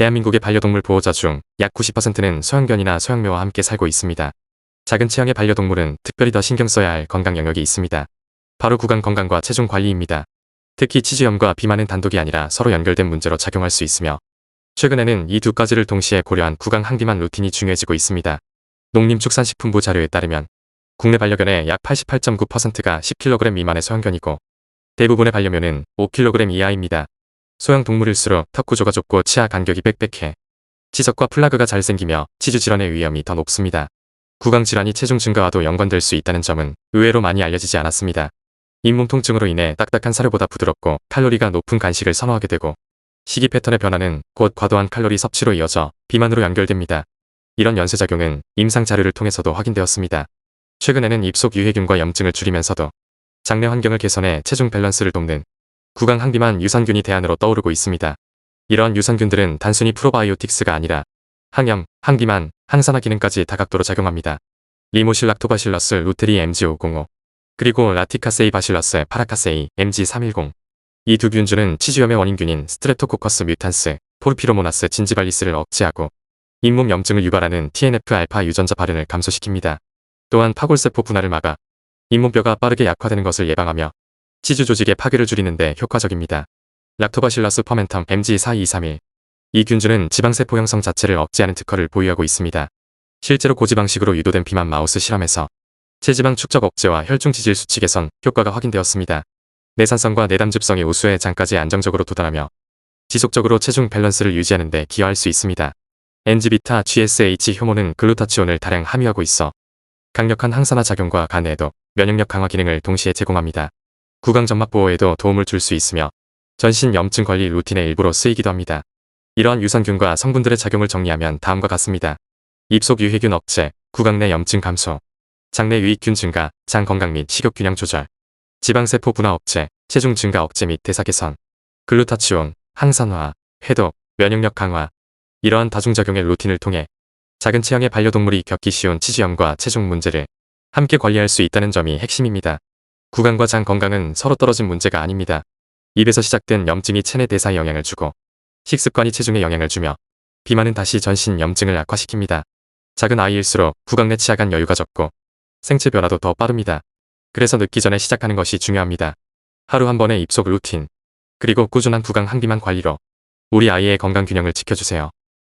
대한민국의 반려동물 보호자 중 약 90%는 소형견이나 소형묘와 함께 살고 있습니다. 작은 체형의 반려동물은 특별히 더 신경 써야 할 건강 영역이 있습니다. 바로 구강 건강과 체중 관리입니다. 특히 치주염과 비만은 단독이 아니라 서로 연결된 문제로 작용할 수 있으며 최근에는 이 두 가지를 동시에 고려한 구강 항비만 루틴이 중요해지고 있습니다. 농림축산식품부 자료에 따르면 국내 반려견의 약 88.9%가 10kg 미만의 소형견이고 대부분의 반려묘는 5kg 이하입니다. 소형 동물일수록 턱 구조가 좁고 치아 간격이 빽빽해 치석과 플라그가 잘 생기며 치주 질환의 위험이 더 높습니다. 구강 질환이 체중 증가와도 연관될 수 있다는 점은 의외로 많이 알려지지 않았습니다. 잇몸 통증으로 인해 딱딱한 사료보다 부드럽고 칼로리가 높은 간식을 선호하게 되고 식이 패턴의 변화는 곧 과도한 칼로리 섭취로 이어져 비만으로 연결됩니다. 이런 연쇄작용은 임상 자료를 통해서도 확인되었습니다. 최근에는 입속 유해균과 염증을 줄이면서도 장내 환경을 개선해 체중 밸런스를 돕는 구강 항비만 유산균이 대안으로 떠오르고 있습니다. 이러한 유산균들은 단순히 프로바이오틱스가 아니라 항염, 항비만, 항산화 기능까지 다각도로 작용합니다. 리모실락토바실러스 루테리 MG505 그리고 라티카세이 바실러스 파라카세이 MG310 이 두 균주는 치주염의 원인균인 스트레토코커스 뮤탄스, 포르피로모나스 진지발리스를 억제하고 잇몸 염증을 유발하는 TNF-알파 유전자 발현을 감소시킵니다. 또한 파골세포 분할을 막아 잇몸뼈가 빠르게 약화되는 것을 예방하며 치주 조직의 파괴를 줄이는데 효과적입니다. 락토바실러스 퍼멘텀 MG4231 이 균주는 지방세포 형성 자체를 억제하는 특허를 보유하고 있습니다. 실제로 고지방식으로 유도된 비만 마우스 실험에서 체지방 축적 억제와 혈중 지질 수치 개선 효과가 확인되었습니다. 내산성과 내담즙성의 우수의 장까지 안정적으로 도달하며 지속적으로 체중 밸런스를 유지하는 데 기여할 수 있습니다. NG비타 GSH 효모는 글루타치온을 다량 함유하고 있어 강력한 항산화 작용과 간에도 면역력 강화 기능을 동시에 제공합니다. 구강 점막 보호에도 도움을 줄 수 있으며 전신 염증 관리 루틴의 일부로 쓰이기도 합니다. 이러한 유산균과 성분들의 작용을 정리하면 다음과 같습니다. 입속 유해균 억제, 구강 내 염증 감소, 장내 유익균 증가, 장 건강 및 식욕 균형 조절, 지방세포 분화 억제, 체중 증가 억제 및 대사 개선, 글루타치온, 항산화, 해독, 면역력 강화 이러한 다중작용의 루틴을 통해 작은 체형의 반려동물이 겪기 쉬운 치주염과 체중 문제를 함께 관리할 수 있다는 점이 핵심입니다. 구강과 장 건강은 서로 떨어진 문제가 아닙니다. 입에서 시작된 염증이 체내 대사에 영향을 주고 식습관이 체중에 영향을 주며 비만은 다시 전신 염증을 악화시킵니다. 작은 아이일수록 구강 내 치아 간 여유가 적고 생체 변화도 더 빠릅니다. 그래서 늦기 전에 시작하는 것이 중요합니다. 하루 한 번의 입속 루틴, 그리고 꾸준한 구강 항비만 관리로 우리 아이의 건강 균형을 지켜주세요.